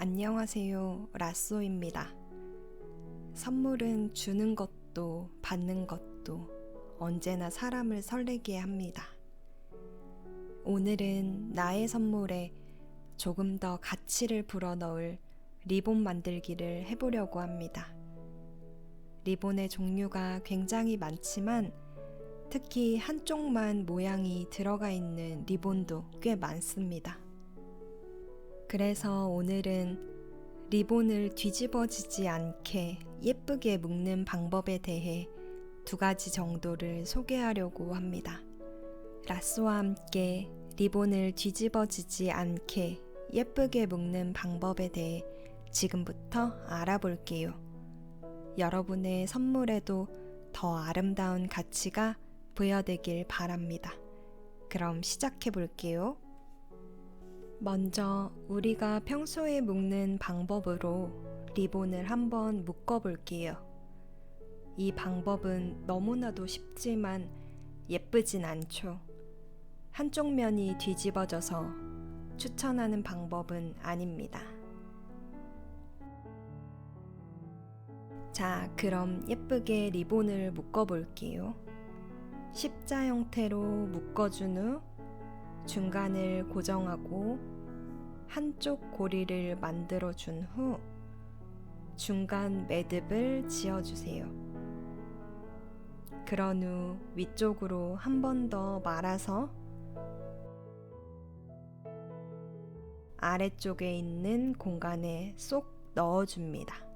안녕하세요. 라쏘입니다. 선물은 주는 것도 받는 것도 언제나 사람을 설레게 합니다. 오늘은 나의 선물에 조금 더 가치를 불어넣을 리본 만들기를 해보려고 합니다. 리본의 종류가 굉장히 많지만 특히 한쪽만 모양이 들어가 있는 리본도 꽤 많습니다. 그래서 오늘은 리본을 뒤집어지지 않게 예쁘게 묶는 방법에 대해 두 가지 정도를 소개하려고 합니다. 라쏘와 함께 리본을 뒤집어지지 않게 예쁘게 묶는 방법에 대해 지금부터 알아볼게요. 여러분의 선물에도 더 아름다운 가치가 부여되길 바랍니다. 그럼 시작해 볼게요. 먼저 우리가 평소에 묶는 방법으로 리본을 한번 묶어 볼게요. 이 방법은 너무나도 쉽지만 예쁘진 않죠. 한쪽 면이 뒤집어져서 추천하는 방법은 아닙니다. 자, 그럼 예쁘게 리본을 묶어 볼게요. 십자 형태로 묶어준 후 중간을 고정하고 한쪽 고리를 만들어 준 후 중간 매듭을 지어 주세요. 그런 후 위쪽으로 한 번 더 말아서 아래쪽에 있는 공간에 쏙 넣어줍니다.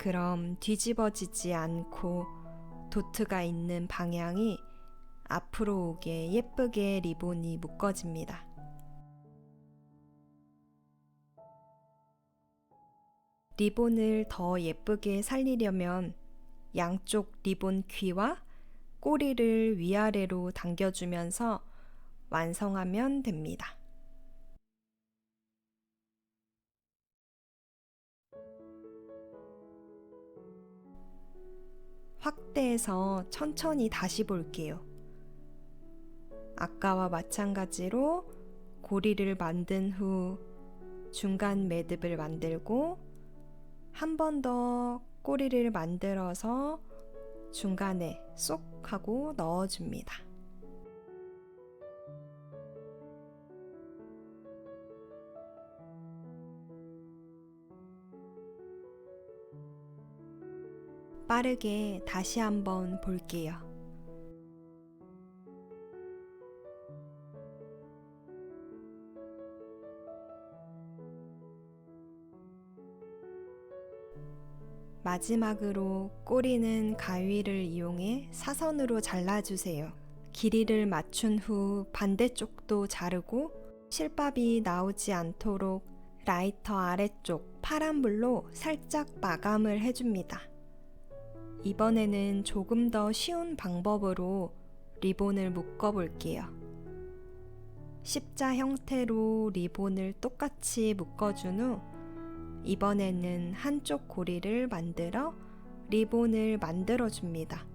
그럼 뒤집어지지 않고 도트가 있는 방향이 앞으로 오게 예쁘게 리본이 묶어집니다. 리본을 더 예쁘게 살리려면 양쪽 리본 귀와 꼬리를 위아래로 당겨주면서 완성하면 됩니다. 확대해서 천천히 다시 볼게요. 아까와 마찬가지로 고리를 만든 후 중간 매듭을 만들고 한 번 더 꼬리를 만들어서 중간에 쏙 하고 넣어줍니다. 빠르게 다시 한번 볼게요. 마지막으로 꼬리는 가위를 이용해 사선으로 잘라주세요. 길이를 맞춘 후 반대쪽도 자르고 실밥이 나오지 않도록 라이터 아래쪽 파란 불로 살짝 마감을 해줍니다. 이번에는 조금 더 쉬운 방법으로 리본을 묶어 볼게요. 십자 형태로 리본을 똑같이 묶어준 후 이번에는 한쪽 고리를 만들어 리본을 만들어 줍니다.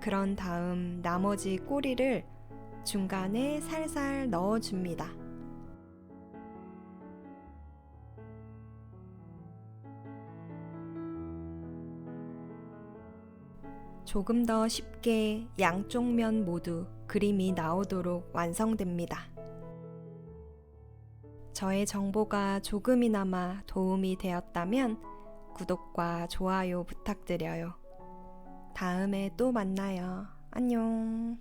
그런 다음 나머지 꼬리를 중간에 살살 넣어 줍니다. 조금 더 쉽게 양쪽 면 모두 그림이 나오도록 완성됩니다. 저의 정보가 조금이나마 도움이 되었다면 구독과 좋아요 부탁드려요. 다음에 또 만나요. 안녕.